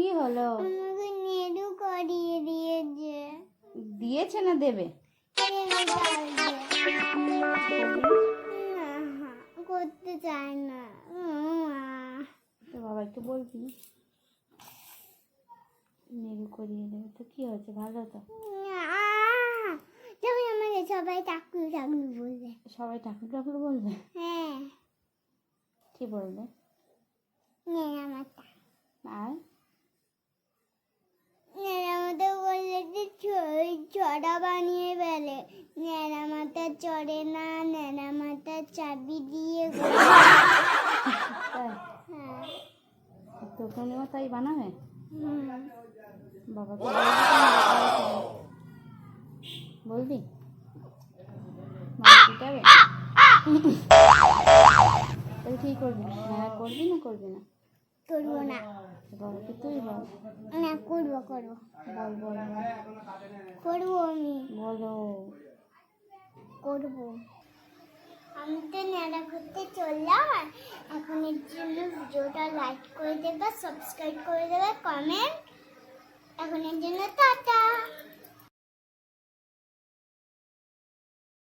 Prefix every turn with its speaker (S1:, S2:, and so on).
S1: কি হলো?
S2: আমাকে নেড়ু করিয়ে দিয়েছে।
S1: দিয়েছে না দেবে।
S2: না, করতে চায় না।
S1: তো বাবা একটু বলবি? নেড়ু করিয়ে দেবে তো কি হয়েছে? ভালো তো!
S2: যখন আমাকে সবাই টাকলু টাকলু বলবে।
S1: সবাই টাকলু টাকলু বলবে?
S2: হ্যাঁ।
S1: কি বলবে?
S2: নেড়া মাথা।
S1: আর
S2: নেড়া মাথা বললে যে ছ- ছড়া বানিয়ে ফেলে। ন্যাড়া মাথা চড়ে না নেড়া মাথা চাবি দিয়ে হ্যাঁ।
S1: তো তুমিও তাই বানাবে? বলবি বলবি? বাবা তাহলে কি করবি? হ্যাঁ করবি না করবি না?
S2: করব না।
S1: তুই বল।
S2: না করব করব।
S1: বল বল বল।
S2: করব আমি
S1: বলো
S2: করব। আমি তো নেড়া ঘুরতে চললাম এখন এর জন্য ভিডিওটা লাইক করে দেবে সাবস্ক্রাইব করে দেবে কমেন্ট এখন এর জন্য টাটা